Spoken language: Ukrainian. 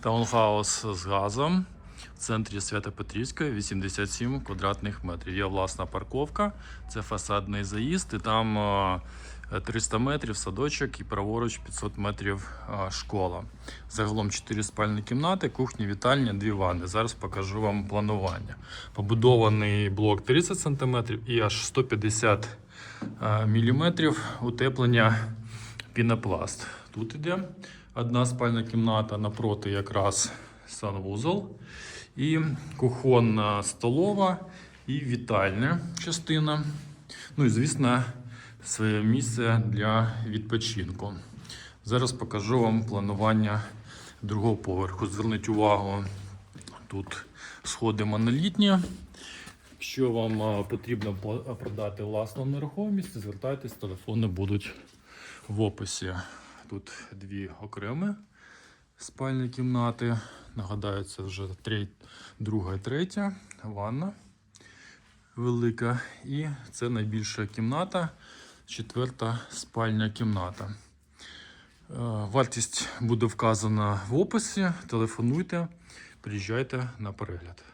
Таунхаус з газом в центрі Свято-Петрівської 87 квадратних метрів. Є власна парковка, це фасадний заїзд, і там е, 300 метрів садочок і праворуч 500 метрів е, школа. Загалом 4 спальні кімнати, кухня, вітальня, 2 ванни. Зараз покажу вам планування. Побудований блок 30 см і аж 150 мм утеплення пінопласт. Тут іде одна спальна кімната, напроти якраз санвузол, і кухонна столова, і вітальня частина. Ну і, звісно, своє місце для відпочинку. Зараз покажу вам планування другого поверху. Зверніть увагу, тут сходи монолітні. Якщо вам потрібно продати власну нерухомість, звертайтесь, телефони будуть в описі. Тут дві окремі спальні кімнати. Нагадаю, це вже треть, друга і третя ванна велика. І це найбільша кімната, четверта спальня кімната. Е, Вартість буде вказана в описі. Телефонуйте, приїжджайте на перегляд.